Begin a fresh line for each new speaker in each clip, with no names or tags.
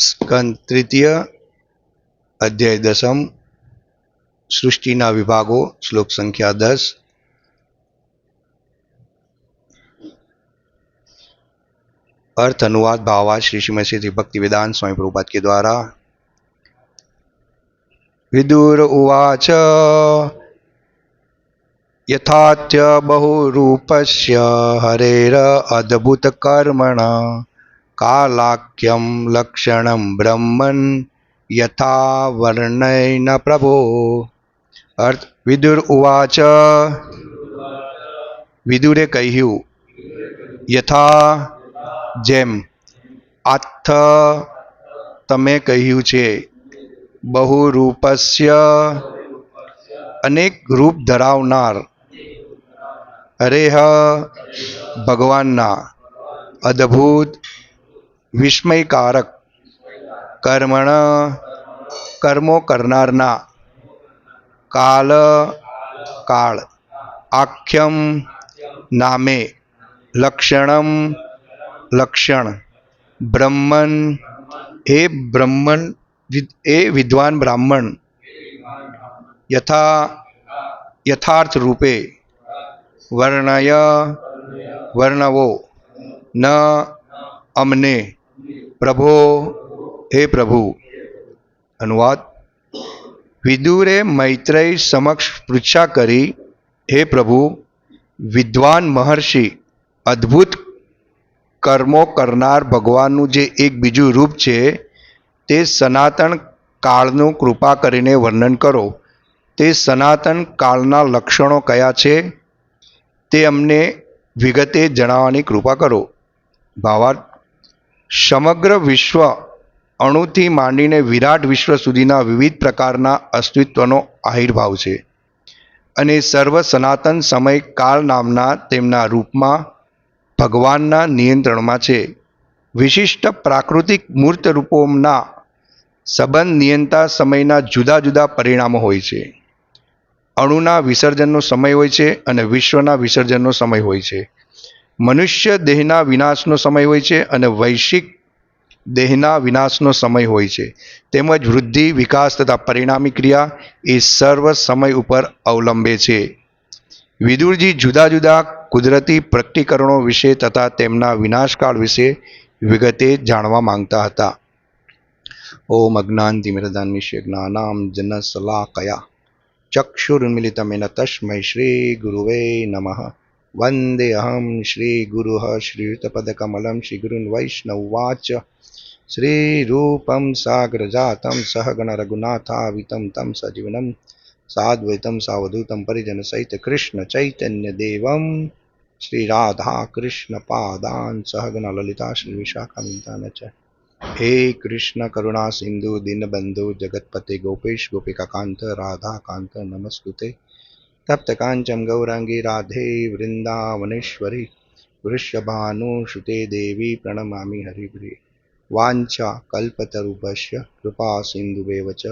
સ્કંદ તૃતીય અધ્યાય દસમ સૃષ્ટિના વિભાગો શ્લોક સંખ્યા દસ अर्थ अनुवाद भावाद श्री श्रीमती श्री भक्ति वेदांत स्वामी प्रभुपाद के द्वारा विदुर उवाच यथात्य बहुरूपस्य हरेर अद्भुतकर्मण કાલાખ્યમ લક્ષણમ બ્રહ્મન યથા વર્ણયન પ્રભો અર્થ વિદુર ઉવાચ વિદુરે કહ્યું યથા જેમ આથ તમે કહ્યું છે બહુરૂપસ્ય અનેક રૂપ ધરાવનાર અરેહ ભગવાનના અદ્ભુત વિસ્મયકારક કર્મણ કર્મો કરનારના કાલ કાળ આખ્યમ નામે લક્ષણમ લક્ષણ બ્રહ્મન એ બ્રહ્મણ વિદ- એ વિદ્વાન બ્રાહ્મણ યથા યથાર્થ રૂપે વર્ણય વર્ણવો ન અમને પ્રભો, હે પ્રભુ. અનુવાદ. વિદુરે મૈત્રેય સમક્ષ પૃચ્છા કરી, હે પ્રભુ, વિદ્વાન મહર્ષિ, અદ્ભુત કર્મો કરનાર ભગવાનનું જે એક બીજું રૂપ છે, તે સનાતન કાળનું કૃપા કરીને વર્ણન કરો. તે સનાતન કાળના લક્ષણો કયા છે? તે અમને વિગતે જણાવવાની કૃપા કરો. ભાવાર્થ. સમગ્ર વિશ્વ અણુથી માંડીને વિરાટ વિશ્વ સુધીના વિવિધ પ્રકારના અસ્તિત્વનો આવિર્ભાવ છે. અને સર્વ સનાતન સમય કાળ નામના તેમના રૂપમાં ભગવાનના નિયંત્રણમાં છે. વિશિષ્ટ પ્રાકૃતિક મૂર્ત રૂપોના સંબંધ નિયંતા સમયના જુદા જુદા પરિણામો હોય છે. અણુના વિસર્જનનો સમય હોય છે અને વિશ્વના વિસર્જનનો સમય હોય છે. મનુષ્ય દેહના વિનાશનો સમય હોય છે અને વૈશ્વિક દેહના વિનાશનો સમય હોય છે. તેમજ વૃદ્ધિ, વિકાસ તથા પરિણામી ક્રિયા એ સર્વ સમય ઉપર અવલંબે છે. વિદુરજી જુદા જુદા કુદરતી પ્રકટીકરણો વિશે તથા તેમના વિનાશકાળ વિશે વિગતે જાણવા માંગતા હતા. ઓમ અજ્ઞાનતિમિરદાન્વિષ્ય જ્ઞાનામ જન સલાકયા ચક્ષુર્મિલિતમેન તસ્મૈ શ્રી ગુરુવે નમઃ. સજીવનમ સાદ્વૈતમ સાવધૂતમ પરિજન સહિત કૃષ્ણ ચૈતન્ય દેવમ શ્રી રાધા કૃષ્ણ પાદાન સહગણ લલિતા શ્રી વિશાખામિતાન ચ હે કૃષ્ણ કરુણા સિંધુ દીનબંધુ જગતપતે ગોપેશ ગોપિકાકાંત રાધા કાંત નમસ્કુતે તપ્ત કાંચમ ગૌરાંગી રાધે વૃંદાવનેશ્વરી प्रणमामि દેવી वाञ्छा હરિપ્રિય વાંછા કલ્પતરુભસ્ય કૃપા સિંધુવેવ ચ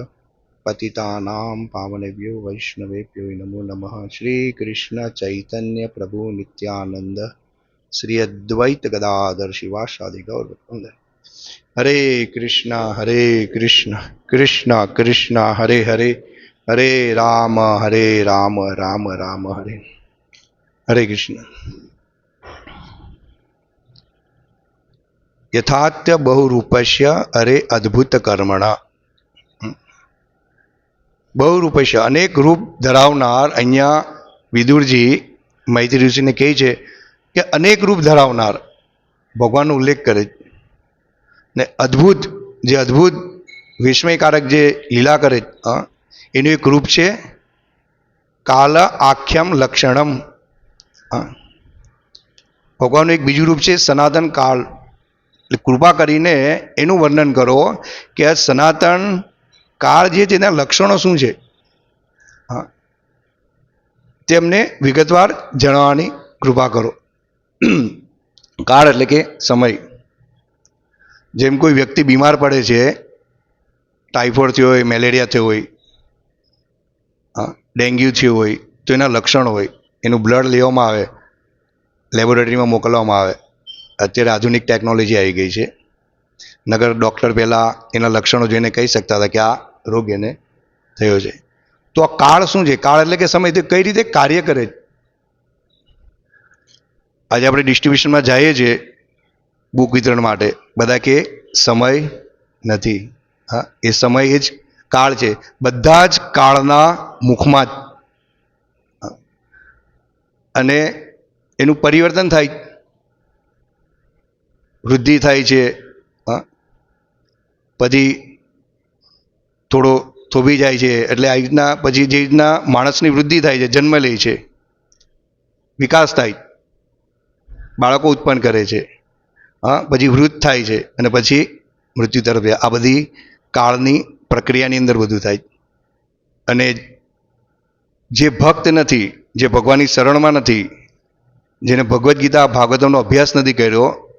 नमो વૈષ્ણવેભ્યો નમો નમઃ શ્રી કૃષ્ણ ચૈતન્ય પ્રભુ નિત્યાનંદ શ્રી અદ્વૈત ગદાધર શિવાસાદિ ગૌર વૃંદ હરે રામ હરે રામ રામ રામ, હરે. હરે કૃષ્ણ. યથાત્ય બહુરૂપસ્ય અરે અદ્ભુત કર્મણા. બહુરૂપસ્ય. અનેક રૂપ ધરાવનાર અહીંયા વિદુરજી મૈત્રી ઋષિને કહે છે કે અનેક રૂપ ધરાવનાર ભગવાનનો ઉલ્લેખ કરે ને અદ્ભુત, જે અદ્ભુત વિસ્મયકારક જે લીલા કરે એનું એક રૂપ છે, કાલ આખ્યમ લક્ષણમ. ભગવાનનું એક બીજું રૂપ છે, સનાતન કાળ. એટલે કૃપા કરીને એનું વર્ણન કરો કે આ સનાતન કાળ જે છે, તેના લક્ષણો શું છે? હા તેમને વિગતવાર જણાવવાની કૃપા કરો. કાળ એટલે કે સમય. જેમ કોઈ વ્યક્તિ બીમાર પડે છે ટાઇફોઇડ થયો હોય, મેલેરિયા થયો હોય ડેન્ગ્યુ થયું હોય, તો એના લક્ષણો હોય, એનું બ્લડ લેવામાં આવે લેબોરેટરીમાં મોકલવામાં આવે. અત્યારે આધુનિક ટેકનોલોજી આવી ગઈ છે. નગર ડૉક્ટર પહેલાં એના લક્ષણો જોઈને કહી શકતા હતા કે આ રોગ એને થયો છે. તો આ કાળ શું છે? કાળ એટલે કે સમય. તે કઈ રીતે કાર્ય કરે આજે આપણે ડિસ્ટ્રીબ્યુશનમાં જઈએ છીએ બુક વિતરણ માટે. બધા કે સમય નથી. હા, એ સમય એ જ કાળ છે. બધા જ કાળના મુખમાં જ. અને એનું પરિવર્તન થાય. વૃદ્ધિ થાય છે. પછી થોડો થોભી જાય છે. એટલે આ રીતના પછી જે રીતના માણસની વૃદ્ધિ થાય છે, જન્મ લે છે. વિકાસ થાય. બાળકો ઉત્પન્ન કરે છે. હા. પછી વૃદ્ધ થાય છે. અને પછી મૃત્યુ તરફ આ બધી કાળની પ્રક્રિયાની અંદર બધું થાય. અને જે ભક્ત નથી, જે ભગવાનની શરણમાં નથી, જેને ભગવદ્ ગીતા ભાગવતમનો અભ્યાસ નથી કર્યો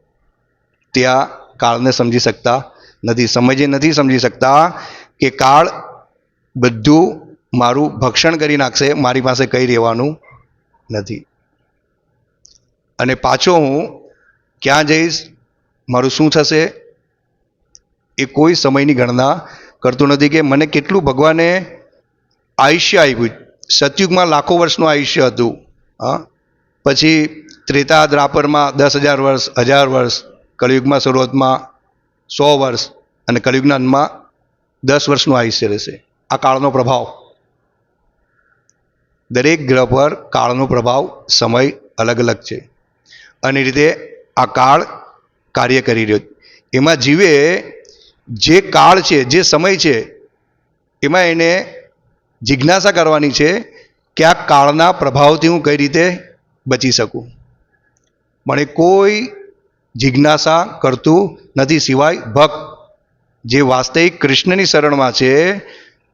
તે આ કાળને સમજી શકતા નથી. સમજે નથી, સમજી શકતા કે કાળ બધું મારું ભક્ષણ કરી નાખશે, મારી પાસે કંઈ રહેવાનું નથી. અને પાછો હું ક્યાં જઈશ, મારું શું થશે, એ કોઈ સમયની ગણના કરતું નથી કે મને કેટલું ભગવાને આયુષ્ય આપ્યું. સતયુગમાં લાખો વર્ષનું આયુષ્ય હતું. હા? પછી ત્રેતા દ્રાપરમાં દસ હજાર વર્ષ હજાર વર્ષ, કળિયુગમાં શરૂઆતમાં સો વર્ષ અને કળિયુગના અંતમાં દસ વર્ષનું આયુષ્ય રહેશે. આ કાળનો પ્રભાવ. દરેક ગ્રહ પર કાળનો પ્રભાવ સમય અલગ અલગ છે. અને રીતે આ કાળ કાર્ય કરી રહ્યો એમાં જીવે જે કાળ છે, જે સમય છે, એમાં એને જિજ્ઞાસા કરવાની છે કે આ કાળના પ્રભાવથી હું કઈ રીતે બચી શકું. મને કોઈ જિજ્ઞાસા કરતું નથી સિવાય ભક્ત, જે વાસ્તવિક કૃષ્ણની શરણમાં છે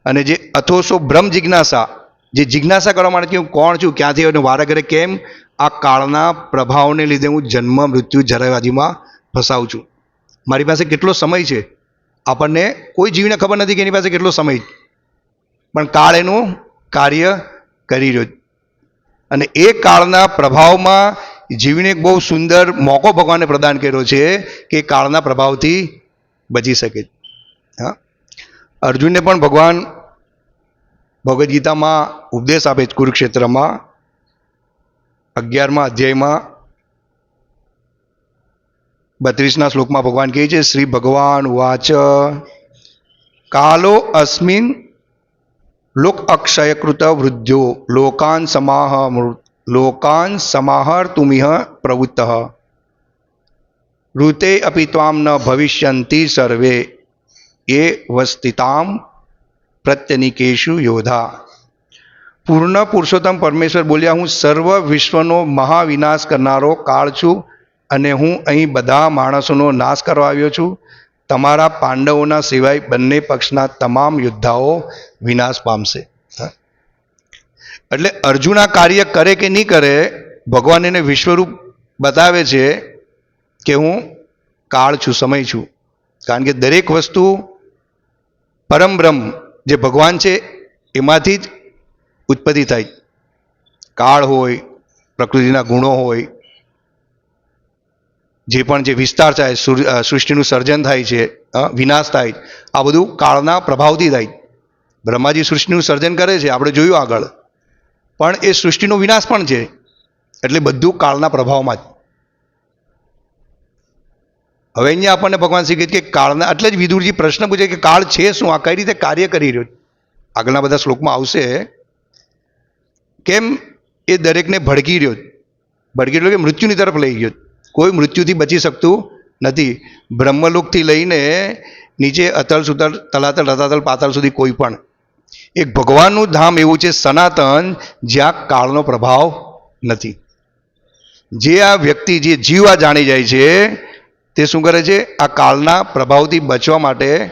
અને જે અથોસો બ્રહ્મ જિજ્ઞાસા, જે જિજ્ઞાસા કરવા માટે હું કોણ છું, ક્યાંથી અને વારે કેમ, આ કાળના પ્રભાવને લીધે હું જન્મ, મૃત્યુ જરાવાદીમાં ફસાઉં છું. મારી પાસે કેટલો સમય છે? આપણને કોઈ જીવને ખબર નથી કે એની પાસે કેટલો સમય. પણ કાળ એનું કાર્ય કરી રહ્યો અને એ કાળના પ્રભાવમાં જીવને એક બહુ સુંદર મોકો ભગવાને પ્રદાન કર્યો છે કે કાળના પ્રભાવથી બચી શકે હા? અર્જુનને પણ ભગવાન ભગવદ્ ગીતામાં ઉપદેશ આપે છે કુરુક્ષેત્રમાં અગિયારમાં અધ્યાયમાં બત્રીસના શ્લોકમાં ભગવાન કહે છે, શ્રી ભગવાન વાચ. કાલો અસ્મિન લોક અક્ષયકૃત વૃદ્ધ્યો, લોકાન સમાહ લોકાન સમાહર તુમિહ પ્રવૃત્ત। ઋતે અપી ત્વામ ન ભવિષ્યંતિ સર્વે, એ વસ્તિતામ પ્રત્યનિકેશુ યોધા। પૂર્ણ પુરુષોત્તમ પરમેશ્વર બોલ્યા, હું સર્વ વિશ્વનો મહાવિનાશ કરનારો કાળ છું અને હું અહીં બધા માણસોનો નાશ કરવા આવ્યો છું. તમારા પાંડવોના સિવાય બંને પક્ષના તમામ યોદ્ધાઓ વિનાશ પામશે. એટલે અર્જુન આ કાર્ય કરે કે નહીં કરે, ભગવાન એને વિશ્વરૂપ બતાવે છે કે હું કાળ છું, સમય છું. કારણ કે દરેક વસ્તુ પરમ બ્રહ્મ જે ભગવાન છે, એમાંથી જ ઉત્પત્તિ થાય. કાળ હોય, પ્રકૃતિના ગુણો હોય જે પણ જે વિસ્તાર થાય સૃષ્ટિનું સર્જન થાય છે વિનાશ થાય, આ બધું કાળના પ્રભાવથી થાય બ્રહ્માજી સૃષ્ટિનું સર્જન કરે છે, આપણે જોયું આગળ પણ એ સૃષ્ટિનો વિનાશ પણ છે, એટલે બધું કાળના પ્રભાવમાં જ હવે અહીંયા આપણને ભગવાન શ્રી કે કાળના, એટલે જ વિદુરજી પ્રશ્ન પૂછે કે કાળ છે શું આ કઈ રીતે કાર્ય કરી રહ્યો? આગળના બધા શ્લોકમાં આવશે, કેમ એ દરેકને ભડકી રહ્યો? ભડકી રહ્યો કે મૃત્યુની તરફ લઈ ગયો. કોઈ મૃત્યુથી બચી શકતું નથી. બ્રહ્મલોકથી લઈને નીચે અતલ સુતલ તલાતલ રતાતલ પાતાળ સુધી કોઈ પણ. એક ભગવાનનું ધામ એવું છે સનાતન, જ્યાં કાળનો પ્રભાવ નથી. જે આ વ્યક્તિ, જે જીવ આ જાણી જાય છે, તે શું કરે છે? આ કાળના પ્રભાવથી બચવા માટે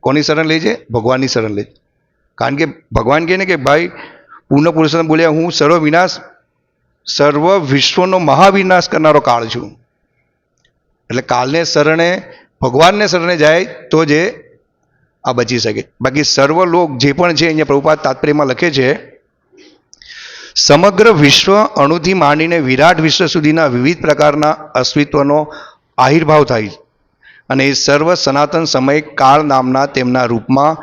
કોની શરણ લે છે? ભગવાનની શરણ લે છે. કારણ કે ભગવાન કહે ને કે, ભાઈ, પૂર્ણ પુરુષોત્તમ બોલ્યા, હું સર્વ વિનાશ સર્વ વિશ્વનો મહાવિનાશ કરનારો કાળ છું. એટલે કાળને શરણે, ભગવાનને શરણે જાય તો જ આ બચી શકે. બાકી સર્વ લોક જે પણ છે, અહીંયા પ્રભુપાદ તાત્પર્યમાં લખે છે, સમગ્ર વિશ્વ અણુથી માંડીને વિરાટ વિશ્વ સુધીના વિવિધ પ્રકારના અસ્તિત્વનો આહિર્ભાવ થાય. અને એ સર્વ સનાતન સમય કાળ નામના તેમના રૂપમાં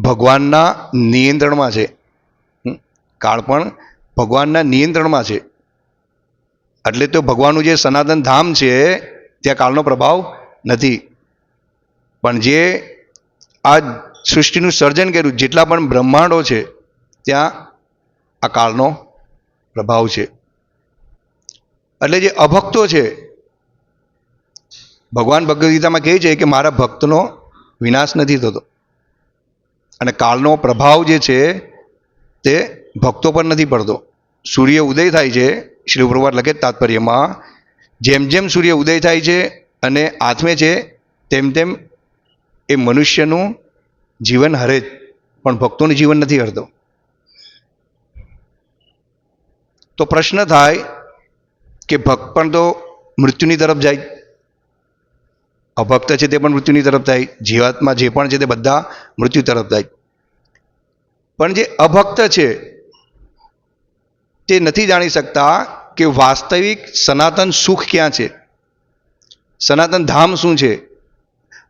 ભગવાનના નિયંત્રણમાં છે? કાળ પણ ભગવાનના નિયંત્રણમાં છે. એટલે તો ભગવાનનું જે સનાતન ધામ છે, ત્યાં કાળનો પ્રભાવ નથી. પણ જે આ સૃષ્ટિનું સર્જન કર્યું, જેટલા પણ બ્રહ્માંડો છે, ત્યાં આ કાળનો પ્રભાવ છે. એટલે જે અભક્તો છે, ભગવાન ભગવદ્ ગીતામાં કહે છે કે મારા ભક્તનો વિનાશ નથી થતો. અને કાળનો પ્રભાવ જે છે, તે ભક્તો પર નથી પડતો. સૂર્ય ઉદય થાય છે શ્રી પ્રભાત લખે તાત્પર્યમાં, જેમ જેમ સૂર્ય ઉદય થાય છે અને આથમે છે, તેમ તેમ એ મનુષ્યનું જીવન હરે જ, પણ ભક્તોનું જીવન નથી હરતો. તો પ્રશ્ન થાય કે ભક્ત પણ તો મૃત્યુની તરફ જાય. અભક્ત છે તે પણ મૃત્યુની તરફ થાય જીવાત્મા જે પણ છે તે બધા મૃત્યુ તરફ જાય. પણ જે અભક્ત છે તે નથી જાણી શકતા કે વાસ્તવિક સનાતન સુખ ક્યાં છે? સનાતન ધામ શું છે?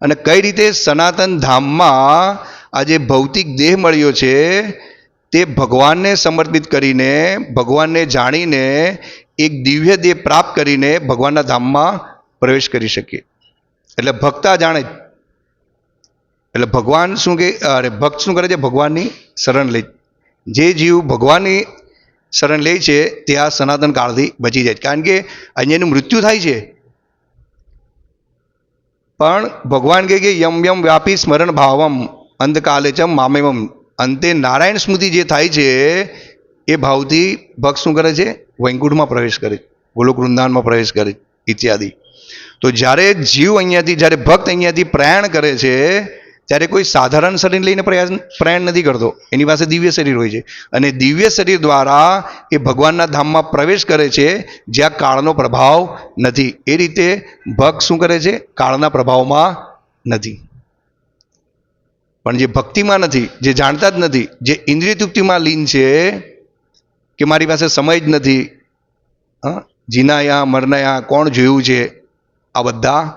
અને કઈ રીતે સનાતન ધામમાં આ જે ભૌતિક દેહ મળ્યો છે તે ભગવાનને સમર્પિત કરીને, ભગવાનને જાણીને, એક દિવ્ય દેહ પ્રાપ્ત કરીને ભગવાનના ધામમાં પ્રવેશ કરી શકીએ. એટલે ભક્ત જાણે એટલે ભગવાન શું કે, અરે ભક્ત શું કરે છે? ભગવાનની શરણ લે. જે જીવ ભગવાનની શરણ લે છે, તે આ સનાતન કાળથી બચી જાય છે. કારણ કે અહીંયાનું મૃત્યુ થાય છે. પણ ભગવાન કહે કે, યમ યમ વ્યાપી સ્મરણ ભાવમ, અંધકાલે ચમ મામેવમ. અંતે નારાયણ સ્મૃતિ જે થાય છે, એ ભાવથી ભક્ત શું કરે છે? વૈકુંઠમાં પ્રવેશ કરે ગોલોક વૃંદાવનમાં પ્રવેશ કરે ઇત્યાદિ. તો જ્યારે જીવ અહીંયાથી, જ્યારે ભક્ત અહીંયાથી પ્રયાણ કરે છે ત્યારે કોઈ સાધારણ શરીર લઈને પ્રયાસ પ્રયાણ નથી કરતો. એની પાસે દિવ્ય શરીર હોય છે. અને દિવ્ય શરીર દ્વારા એ ભગવાનના ધામમાં પ્રવેશ કરે છે, જ્યાં કાળનો પ્રભાવ નથી. એ રીતે ભક્ત શું કરે છે? કાળના પ્રભાવમાં નથી. પણ જે ભક્તિમાં નથી, જે જાણતા જ નથી, જે ઇન્દ્રિય તૃપ્તિમાં લીન છે, કે મારી પાસે સમય જ નથી, હા? જીનાયા, મરનાયા, કોણ જોયું છે? આ બધા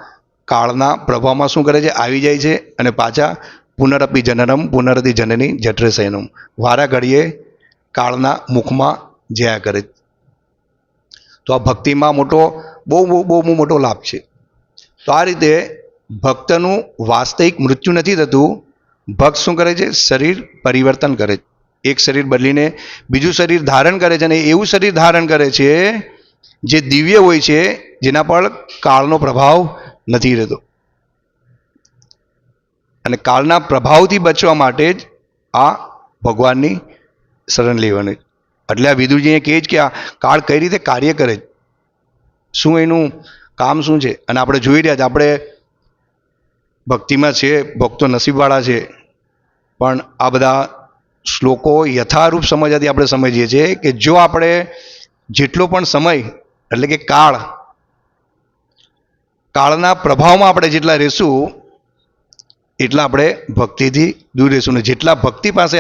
કાળના પ્રભાવમાં શું કરે છે? આવી જાય છે અને પાછા પુનરપી જનનમ પુનરતિ જનની જઠરે વારા ઘડીએ કાળના મુખમાં જયા કરે. તો આ ભક્તિમાં મોટો બહુ બહુ બહુ મોટો લાભ છે. તો આ રીતે ભક્તનું વાસ્તવિક મૃત્યુ નથી થતું. ભક્ત શું કરે છે? શરીર પરિવર્તન કરે છે. એક શરીર બદલીને બીજું શરીર ધારણ કરે છે અને એવું શરીર ધારણ કરે છે, જે દિવ્ય હોય છે, જેના પર કાળનો પ્રભાવ નથી રહેતો. અને કાળના પ્રભાવથી બચવા માટે જ આ ભગવાનની શરણ લેવાની. એટલે આ વિદુજીએ કહે જ કે આ કાળ કઈ રીતે કાર્ય કરે શું એનું કામ શું છે? અને આપણે જોઈ રહ્યા છે, આપણે ભક્તિમાં છે, ભક્તો નસીબવાળા છે, પણ આ બધા શ્લોકો યથારૂપ સમજવાથી આપણે સમજીએ છીએ કે જો આપણે જેટલો પણ સમય, એટલે કે કાળ કાળના પ્રભાવમાં આપણે જેટલા રહેશું એટલા આપણે ભક્તિથી દૂર રહેશું ને જેટલા ભક્તિ પાસે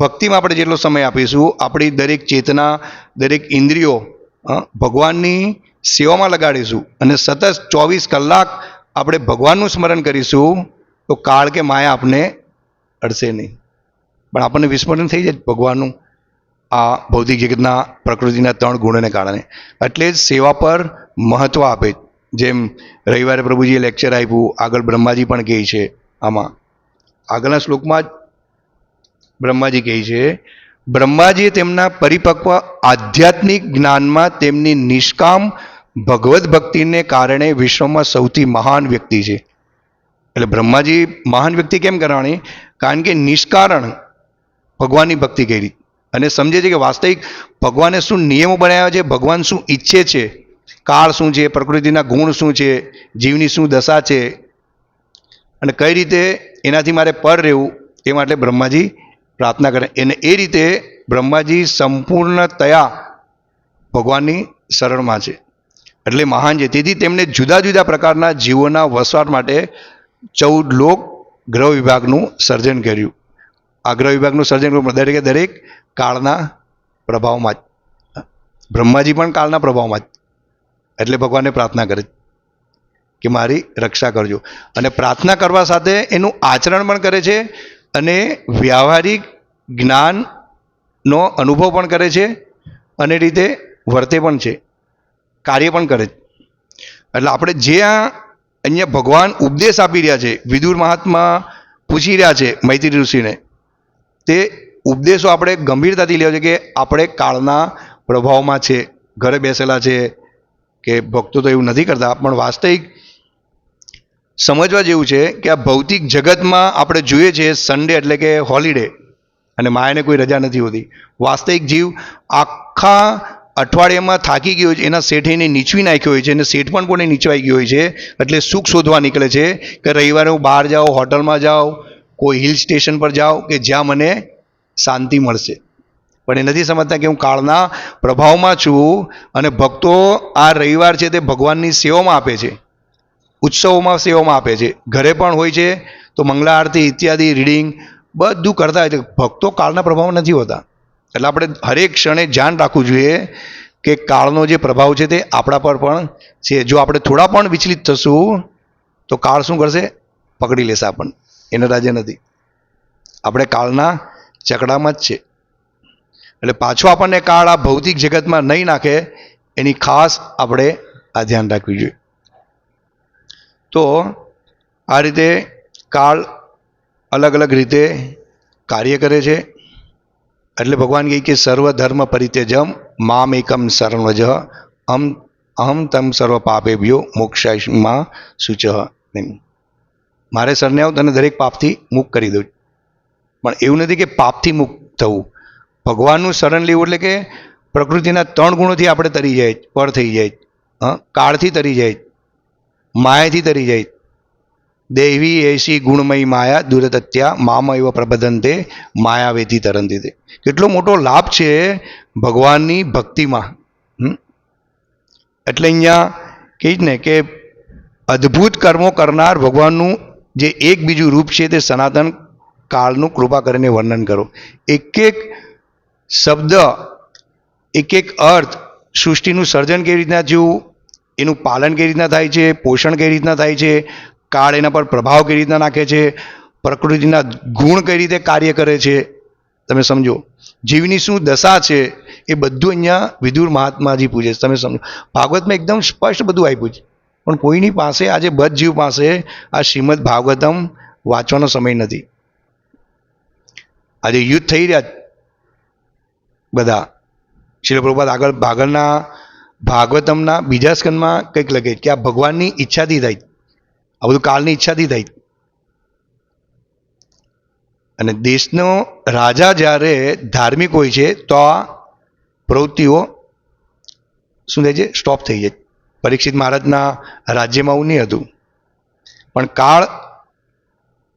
ભક્તિમાં આપણે જેટલો સમય આપીશું, આપણી દરેક ચેતના, દરેક ઇન્દ્રિયો ભગવાનની સેવામાં લગાડીશું. અને સતત ચોવીસ કલાક આપણે ભગવાનનું સ્મરણ કરીશું, તો કાળ કે માયા આપને અડશે નહીં. પણ આપણને વિસ્મરણ થઈ જાય ભગવાનનું આ ભૌતિક જગતના પ્રકૃતિના ત્રણ ગુણોને કારણે. એટલે જ સેવા પર મહત્ત્વ આપે. જેમ રવિવારે પ્રભુજીએ લેક્ચર આપ્યું, આગળ બ્રહ્માજી પણ કહે છે આમાં. આગળના શ્લોકમાં જ બ્રહ્માજી કહે છે, બ્રહ્માજીએ તેમના પરિપક્વ આધ્યાત્મિક જ્ઞાનમાં તેમની નિષ્કામ ભગવત ભક્તિને કારણે વિશ્વમાં સૌથી મહાન વ્યક્તિ છે. એટલે બ્રહ્માજી મહાન વ્યક્તિ કેમ કરવાની કારણ કે નિષ્કારણ ભગવાનની ભક્તિ કરી. અને સમજે છે કે વાસ્તવિક ભગવાને શું નિયમો બનાવ્યા છે, ભગવાન શું ઈચ્છે છે? કાળ શું છે, પ્રકૃતિના ગુણ શું છે, જીવની શું દશા છે અને કઈ રીતે એનાથી મારે પર રહેવું એ માટે બ્રહ્માજી પ્રાર્થના કરે. અને એ રીતે બ્રહ્માજી સંપૂર્ણતયા ભગવાનની શરણમાં છે. એટલે મહાન છે. તેથી તેમણે જુદા જુદા પ્રકારના જીવોના વસવાટ માટે ચૌદ લોક ગ્રહ વિભાગનું સર્જન કર્યું. આ ગ્રહ વિભાગનું સર્જન કર્યું. દરેકે દરેક કાળના પ્રભાવમાં જ. બ્રહ્માજી પણ કાળના પ્રભાવમાં જ. એટલે ભગવાનને પ્રાર્થના કરે કે મારી રક્ષા કરજો. અને પ્રાર્થના કરવા સાથે એનું આચરણ પણ કરે છે અને વ્યાવહારિક જ્ઞાનનો અનુભવ પણ કરે છે અને રીતે વર્તે પણ છે, કાર્ય પણ કરે છે. એટલે આપણે જે આ અહીંયા ભગવાન ઉપદેશ આપી રહ્યા છે, વિદુર મહાત્મા પૂછી રહ્યા છે મૈત્રી ઋષિને, તે ઉપદેશો આપણે ગંભીરતાથી લેવા છે કે આપણે કાળના પ્રભાવમાં છે, ઘરે બેસેલા છે કે ભક્તો તો એવું નથી કરતા. પણ વાસ્તવિક સમજવા જેવું છે કે આ ભૌતિક જગતમાં આપણે જોઈએ છીએ સન્ડે એટલે કે હોલિડે અને માયાને કોઈ રજા નથી હોતી. વાસ્તવિક જીવ આખા અઠવાડિયામાં થાકી ગયો છે, એના શેઠીને નીચવી નાખ્યો હોય છે અને શેઠ પણ કોને નીચવાઈ ગયો હોય છે, એટલે સુખ શોધવા નીકળે છે કે રવિવારે હું બહાર જાઉં, હોટલમાં જાઉં, કોઈ હિલ સ્ટેશન પર જાઉં કે જ્યાં મને શાંતિ મળશે. પણ એ નથી સમજતા કે હું કાળના પ્રભાવમાં છું અને ભક્તો આ રવિવાર છે તે ભગવાનની સેવામાં આપે છે. ઉત્સવોમાં સેવામાં આપે છે. ઘરે પણ હોય છે, તો મંગલા આરતી ઇત્યાદિ, રીડિંગ બધું કરતા હોય છે. ભક્તો કાળના પ્રભાવ નથી હોતા. એટલે આપણે હરેક ક્ષણે ધ્યાન રાખવું જોઈએ કે કાળનો જે પ્રભાવ છે તે આપણા પર પણ છે. જો આપણે થોડા પણ વિચલિત થશું, તો કાળ શું કરશે? પકડી લેશે આપણને. એને રાજ્ય નથી. આપણે કાળના ચકડામાં જ છે. એટલે પાછો આપણને કાળ આ ભૌતિક જગતમાં નહીં નાખે, એની ખાસ આપણે આ ધ્યાન રાખવું જોઈએ. તો આ રીતે કાળ અલગ અલગ રીતે કાર્ય કરે છે. એટલે ભગવાન કહે કે સર્વ ધર્મ પરિત્યજમ મામ એકમ સર્વજ અમ, અહમ તમ સર્વ પાપેભ્યો મોક્ષમાં સૂચ મારે સરને આવું તને દરેક પાપથી મુક્ત કરી દઉં. પણ એવું નથી કે પાપથી મુક્ત થવું. ભગવાનનું શરણ લેવું એટલે કે પ્રકૃતિના ત્રણ ગુણોથી આપણે તરી જાય, પર થઈ જાય. હં? કાળથી તરી જાય. માયાથી તરી જાય. દેવી એસી, ગુણમય માયા, દુરતત્યા મામ એવ પ્રબધંતે માયાવેથી તરંતી તે. કેટલો મોટો લાભ છે ભગવાનની ભક્તિમાં? એટલે અહીંયા કહે ને કે અદ્ભુત કર્મો કરનાર ભગવાનનું જે એક બીજું રૂપ છે તે સનાતન કાળનું કૃપા કરીને વર્ણન કરો. એક એક શબ્દ, એક એક અર્થ સૃષ્ટિનું સર્જન કેવી રીતના થયું, એનું પાલન કેવી રીતના થાય છે, પોષણ કેવી રીતના થાય છે, કાળ એના પર પ્રભાવ કેવી રીતના નાખે છે, પ્રકૃતિના ગુણ કઈ રીતે કાર્ય કરે છે, તમે સમજો. જીવની શું દશા છે, એ બધું અહીંયા વિદુર મહાત્માજી પૂછે છે. તમે સમજો. ભાગવતમાં એકદમ સ્પષ્ટ બધું આપ્યું છે. પણ કોઈની પાસે, આજે બધ જીવ પાસે આ શ્રીમદ ભાગવતમ વાંચવાનો સમય નથી. આજે યુદ્ધ થઈ રહ્યા બધા. શિલ પ્રભુપાદ આગળ આગળના ભાગવતમના બીજા સ્કંદમાં કંઈક લખે કે આ ભગવાનની ઈચ્છાથી થાય. આ બધું કાળની ઈચ્છાથી થાય. અને દેશનો રાજા જ્યારે ધાર્મિક હોય છે, તો આ પ્રવૃત્તિઓ શું થાય છે? સ્ટોપ થઈ જાય. પરીક્ષિત મહારાજના રાજ્યમાં આવું નહીં હતું. પણ કાળ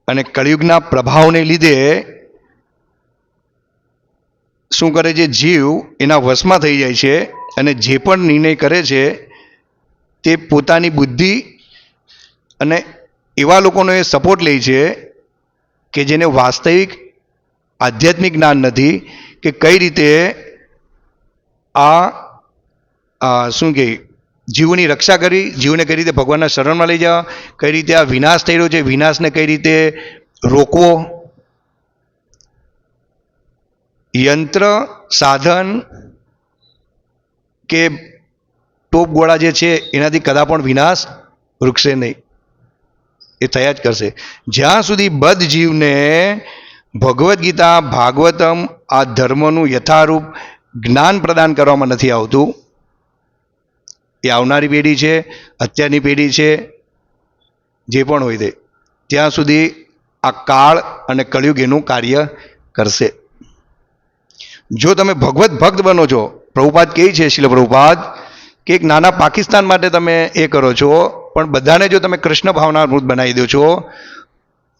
અને કળિયુગના પ્રભાવને લીધે શું કરે છે? જીવ એના વશમાં થઈ જાય છે અને જે પણ નિર્ણય કરે છે, તે પોતાની બુદ્ધિ અને એવા લોકોનો એ સપોર્ટ લે છે કે જેને વાસ્તવિક આધ્યાત્મિક જ્ઞાન નથી કે કઈ રીતે આ શું કહે જીવની રક્ષા કરી, જીવને કઈ રીતે ભગવાનના શરણમાં લઈ જવા કઈ રીતે આ વિનાશ થઈ રહ્યો છે, વિનાશને કઈ રીતે રોકવો યંત્ર, સાધન કે ટોપ ગોળા જે છે, એનાથી કદા પણ વિનાશ રૂકશે નહીં. એ થયા જ કરશે. જ્યાં સુધી બધ જીવને ભગવદ્ ગીતા, ભાગવતમ આ ધર્મનું યથારૂપ જ્ઞાન પ્રદાન કરવામાં નથી આવતું, એ આવનારી પેઢી છે, અત્યારની પેઢી છે, જે પણ હોય તે, ત્યાં સુધી આ કાળ અને કળિયુગ એનું કાર્ય કરશે. જો તમે ભગવત ભક્ત બનો છો, પ્રભુપાદ કહે છે શિલ પ્રભુપાદ? કે એક નાના પાકિસ્તાન માટે તમે એ કરો છો, પણ બધાને જો તમે કૃષ્ણ ભાવનામૃત બનાવી દો છો,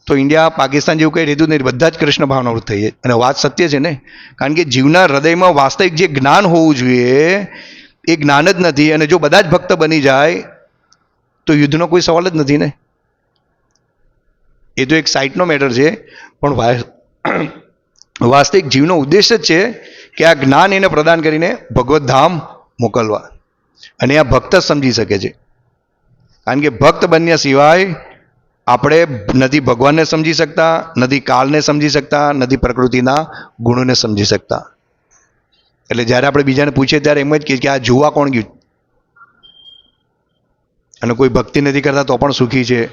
તો ઇન્ડિયા, પાકિસ્તાન જેવું કંઈ રહેતું નહીં, બધા જ કૃષ્ણ ભાવનામૃત થઈ જાય. અને વાત સત્ય છે ને? કારણ કે જીવના હૃદયમાં વાસ્તવિક જે જ્ઞાન હોવું જોઈએ, એ જ્ઞાન જ નથી. અને જો બધા જ ભક્ત બની જાય, તો યુદ્ધનો કોઈ સવાલ જ નથી ને? એ તો એક સાઇટનો મેટર છે, પણ વાસ્તવિક જીવનો ઉદ્દેશ જ છે કે આ જ્ઞાન એને પ્રદાન કરીને ભગવત ધામ મોકલવા. અને આ ભક્ત જ સમજી શકે છે. કારણ કે ભક્ત બન્યા સિવાય આપણે નથી ભગવાનને સમજી શકતા, નથી કાળને સમજી શકતા, નથી પ્રકૃતિના ગુણોને સમજી શકતા. એટલે જ્યારે આપણે બીજાને પૂછીએ ત્યારે એમ જ કહીએ કે આ જોવા કોણ ગયું? અને કોઈ ભક્તિ નથી કરતા તો પણ સુખી છે.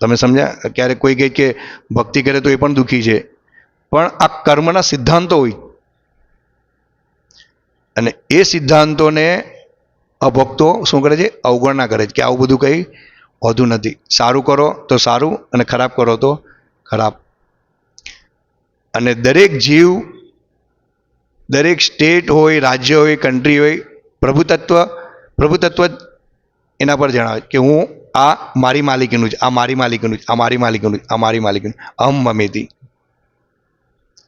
તમે સમજ્યા? ક્યારેક કોઈ કહે કે ભક્તિ કરે તો એ પણ દુઃખી છે. પણ આ કર્મના સિદ્ધાંતો હોય. અને એ સિદ્ધાંતોને અભક્તો શું કરે છે? અવગણના કરે છે કે આવું બધું કંઈ હોતું નથી. સારું કરો તો સારું અને ખરાબ કરો તો ખરાબ. અને દરેક જીવ, દરેક સ્ટેટ હોય, રાજ્ય હોય કન્ટ્રી હોય, પ્રભુતત્વ પ્રભુતત્વ જ એના પર જણાવે કે હું આ મારી માલિકીનું છે, આ મારી માલિકીનું છે, આ મારી માલિકીનું છે, આ મારી માલિકીનું અહમ મમેતી.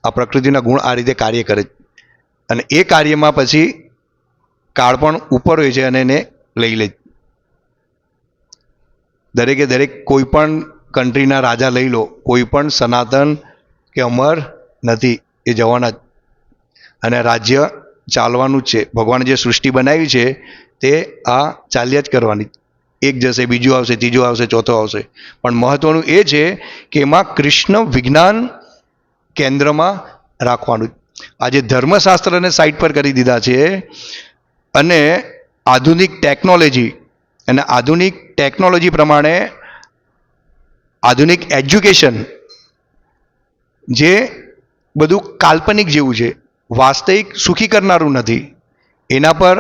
આ પ્રકૃતિના ગુણ આ રીતે કાર્ય કરે છે. અને એ કાર્યમાં પછી કાળ પણ ઉપર હોય છે અને એને લઈ લે દરેકે દરેક કોઈ પણ કન્ટ્રીના રાજા લઈ લો, કોઈ પણ સનાતન કે અમર નથી, એ જવાના જ. અને રાજ્ય ચાલવાનું જ છે. ભગવાને જે સૃષ્ટિ બનાવી છે, તે આ ચાલ્યા જ કરવાની. એક જશે, બીજું આવશે, ત્રીજું આવશે, ચોથો આવશે. પણ મહત્વનું એ છે કે એમાં કૃષ્ણ વિજ્ઞાન કેન્દ્રમાં રાખવાનું. આજે ધર્મશાસ્ત્રને સાઈડ પર કરી દીધા છે અને આધુનિક ટેકનોલોજી અને આધુનિક ટેકનોલોજી પ્રમાણે આધુનિક એજ્યુકેશન જે બધું કાલ્પનિક જેવું છે, વાસ્તવિક સુખી કરનારું નથી. એના પર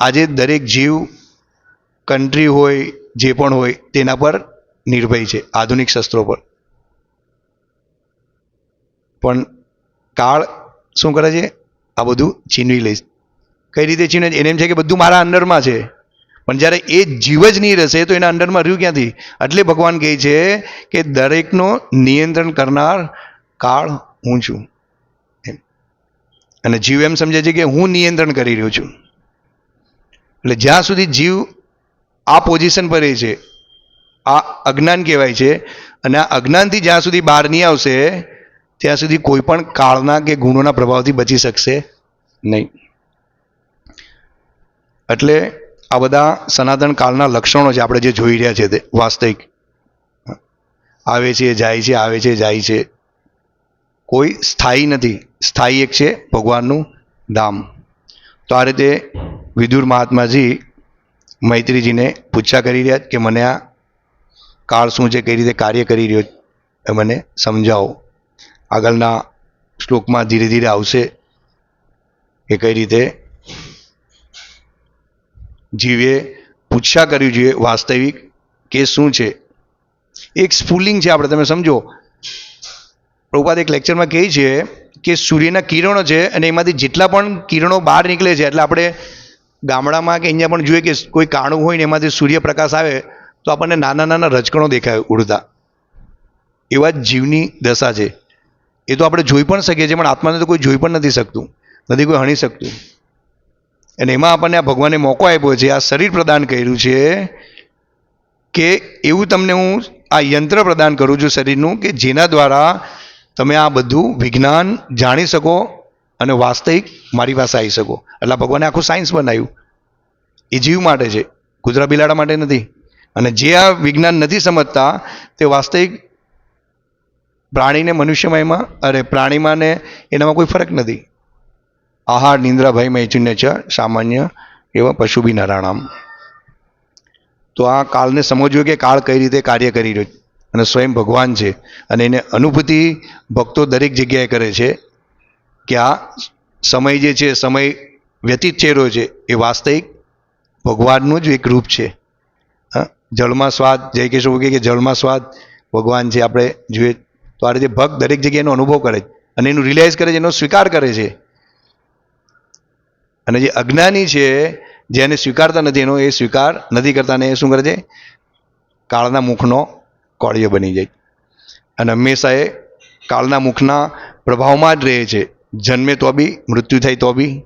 આજે દરેક જીવ કન્ટ્રી હોય, જે પણ હોય, તેના પર નિર્ભય છે આધુનિક શસ્ત્રો પર. પણ કાળ શું કરે છે? આ બધું છીનવી લઈશ કઈ રીતે છીનવે એને એમ છે કે બધું મારા અંડરમાં છે. પણ જ્યારે એ જીવ જ નહીં રહેશે તો એના અંડરમાં રહ્યું ક્યાંથી? એટલે ભગવાન કહે છે કે દરેકનો નિયંત્રણ કરનાર કાળ હું છું. એમ. અને જીવ એમ સમજે છે કે હું નિયંત્રણ કરી રહ્યો છું. એટલે જ્યાં સુધી જીવ આ પોઝિશન પર રહે છે, આ અજ્ઞાન કહેવાય છે, અને આ અજ્ઞાનથી જ્યાં સુધી બહાર નહીં આવશે ત્યાં સુધી કોઈ પણ કાળના કે ગુણોના પ્રભાવથી બચી શકશે નહીં. એટલે આ બધા સનાતન કાળના લક્ષણો છે આપણે જે જોઈ રહ્યા છે તે વાસ્તવિક. આવે છે, જાય છે, આવે છે, જાય છે. કોઈ સ્થાયી નથી. સ્થાયી એક છે ભગવાનનું ધામ. તો આ રીતે વિદુર મહાત્માજી મૈત્રીજીને પૂછા કરી રહ્યા કે મને આ કાળ શું છે, કઈ રીતે કાર્ય કરી રહ્યો એ મને સમજાવો. આગળના શ્લોકમાં ધીરે ધીરે આવશે કે કઈ રીતે? જીવે પૂછ્યા કર્યું જોઈએ વાસ્તવિક કે શું છે? એક સ્ફુલિંગ છે આપણે, તમે સમજો. પ્રભુપાદ એક લેક્ચરમાં કહે છે કે સૂર્યના કિરણો છે અને એમાંથી જેટલા પણ કિરણો બહાર નીકળે છે, એટલે આપણે ગામડામાં કે અહીંયા પણ જોઈએ કે કોઈ કાણું હોય ને એમાંથી સૂર્યપ્રકાશ આવે, તો આપણને નાના નાના રજકણો દેખાય ઉડતા. એવા જ જીવની દશા છે. એ તો આપણે જોઈ પણ શકીએ છીએ, પણ આત્માને તો કોઈ જોઈ પણ નથી શકતું, નથી કોઈ હણી શકતું. અને એમાં આપણને આ ભગવાને મોકો આપ્યો છે, આ શરીર પ્રદાન કર્યું છે કે એવું તમને હું આ યંત્ર પ્રદાન કરું છું શરીરનું કે જેના દ્વારા તમે આ બધું વિજ્ઞાન જાણી શકો અને વાસ્તવિક મારી પાસે આવી શકો. એટલે ભગવાને આખું સાયન્સ બનાવ્યું. એ જીવ માટે છે કૂતરા બિલાડા માટે નથી. અને જે આ વિજ્ઞાન નથી સમજતા, તે વાસ્તવિક પ્રાણીને મનુષ્યમયમાં અરે પ્રાણીમાં ને એનામાં કોઈ ફરક નથી. આહાર, નિંદ્રા, ભય મૈથુન્ય છે સામાન્ય એવા પશુ બી નરાણામ તો આ કાળને સમજવું કે કાળ કઈ રીતે કાર્ય કરી રહ્યો છે. અને સ્વયં ભગવાન છે અને એને અનુભૂતિ ભક્તો દરેક જગ્યાએ કરે છે કે આ સમય જે છે, સમય વ્યતીત થઈ રહ્યો છે, એ વાસ્તવિક ભગવાનનું જ એક રૂપ છે. જળમાં સ્વાદ, જય કેશવ કે જળમાં સ્વાદ ભગવાન છે આપણે જોઈએ તો આ રીતે ભક્ત દરેક જગ્યાએ એનો અનુભવ કરે છે. અને એનું રિલાઇઝ કરે છે, એનો સ્વીકાર કરે છે. અને જે અજ્ઞાની છે જેને સ્વીકારતા નથી, એનો એ સ્વીકાર નથી કરતા ને એ શું કરે છે? કાળના મુખનો કોળિયો બની જાય. અને હંમેશા એ કાળના મુખના પ્રભાવમાં જ રહે છે. જન્મે તો બી, મૃત્યુ થાય તો બી.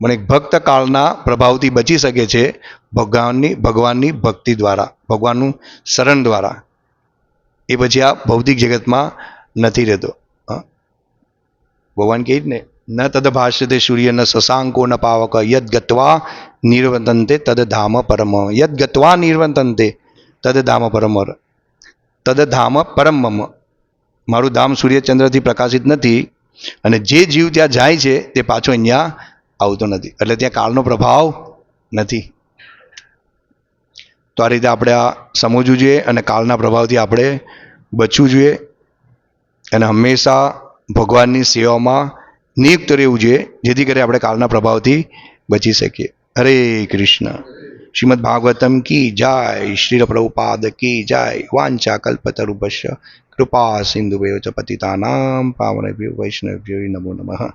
પણ એક ભક્ત કાળના પ્રભાવથી બચી શકે છે ભગવાનની ભગવાનની ભક્તિ દ્વારા, ભગવાનનું શરણ દ્વારા. એ પછી આ ભૌતિક જગતમાં નથી રહેતો. ભગવાન કહે જ ને, ન તદ ભાષ્યતે સૂર્ય, ન શશાંકો, ન પાવક, યદ ગત્વા નિર્વતંતે તદ ધામ પરમ યદ ગત્વા નિર્વતંતે તદ ધામ પરમ તદ ધામ પરમ મારું ધામ સૂર્યચંદ્રથી પ્રકાશિત નથી અને જે જીવ ત્યાં જાય છે તે પાછો અહીંયા આવતો નથી. એટલે ત્યાં કાળનો પ્રભાવ નથી. તો આ રીતે આપણે આ સમજવું જોઈએ અને કાળના પ્રભાવથી આપણે બચવું જોઈએ. અને હંમેશા ભગવાનની સેવામાં નિયુક્ત રહેવું જોઈએ, જેથી કરી આપણે કાળના પ્રભાવથી બચી શકીએ. હરે કૃષ્ણ. શ્રીમદ ભાગવતમ કી જય, શ્રી પ્રભુપાદ કી જય, વાંચા કલ્પતરુભસ્ય કૃપા સિંધુ ચ પતિતાનામ, પાવનેભ્યો વૈષ્ણવભ્યો નમો નમઃ.